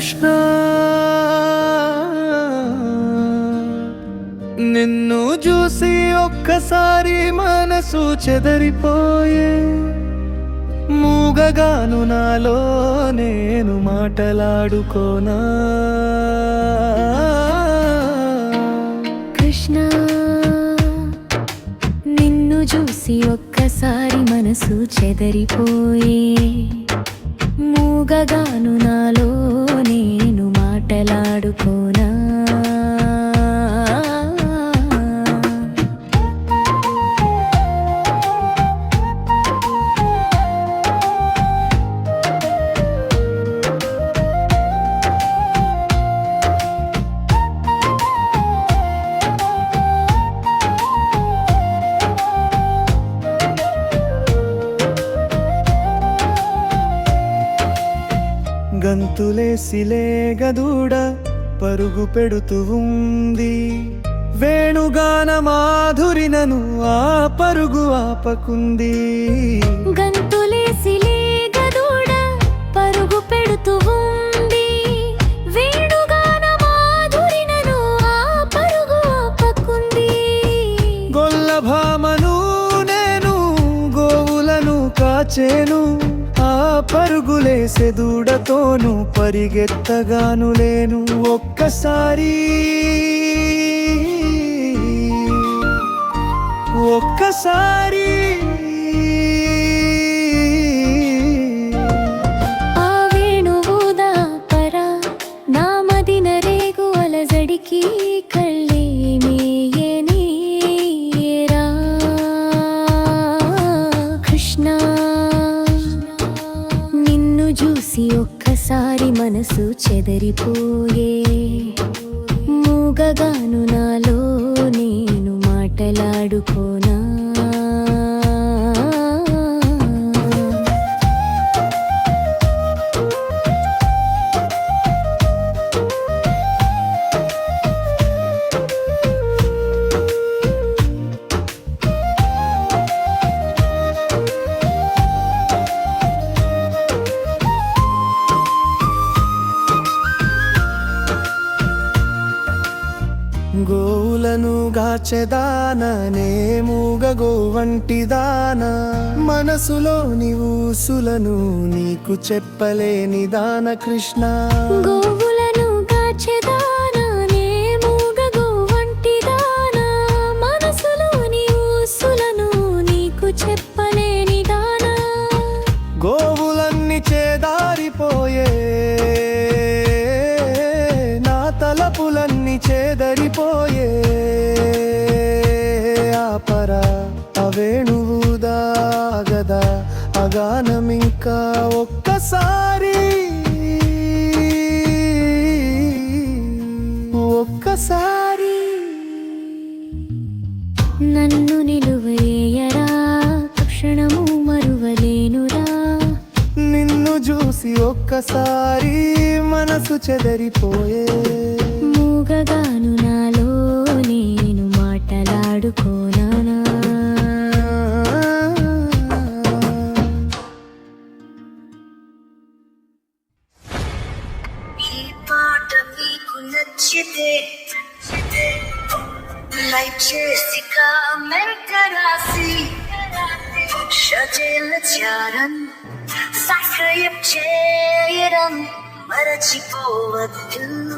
కృష్ణ నిన్ను చూసి ఒక్కసారి మనసు చెదరిపోయే మూగగాను నాలో నేను మాటలాడుకోనా? కృష్ణ నిన్ను చూసి ఒక్కసారి మనసు చెదరిపోయే మూగగాను నాలో గంతులేసిలే గదూడ పరుగు పెడుతూ ఉంది. వేణుగాన మాధురినను ఆ పరుగు ఆపకుంది. గంతులేసి లేగదూడ పరుగు పెడుతూ ఉంది. వేణుగాన మాధురినను ఆ పరుగు ఆపకుంది. గొల్ల భామను నేను గోవులను కాచేను. పరుగులేసే దూడతోను పరిగెత్తగాను లేను ఒక్కసారి. ఒక్కసారి మనసు చెదరిపోయే. మూగగాను నాలో నేను మాటలాడుకోనా? గోవులను గాచెదాననే మూగగో వంటిదాన మనసులోని ఊసులను నీకు చెప్పలేని దాన కృష్ణ. గోవులను గాచెదా అవేణువుదా గదా అగానమింకా ఒక్కసారి. ఒక్కసారి. నన్ను నిలువయ్యరా క్షణము మరువలేనురా. నిన్ను చూసి ఒక్కసారి మనసు చెదరిపోయే. مرشده لایچه سیکا من تراسی شجل چارن سکریب چیرم مرچی پوودن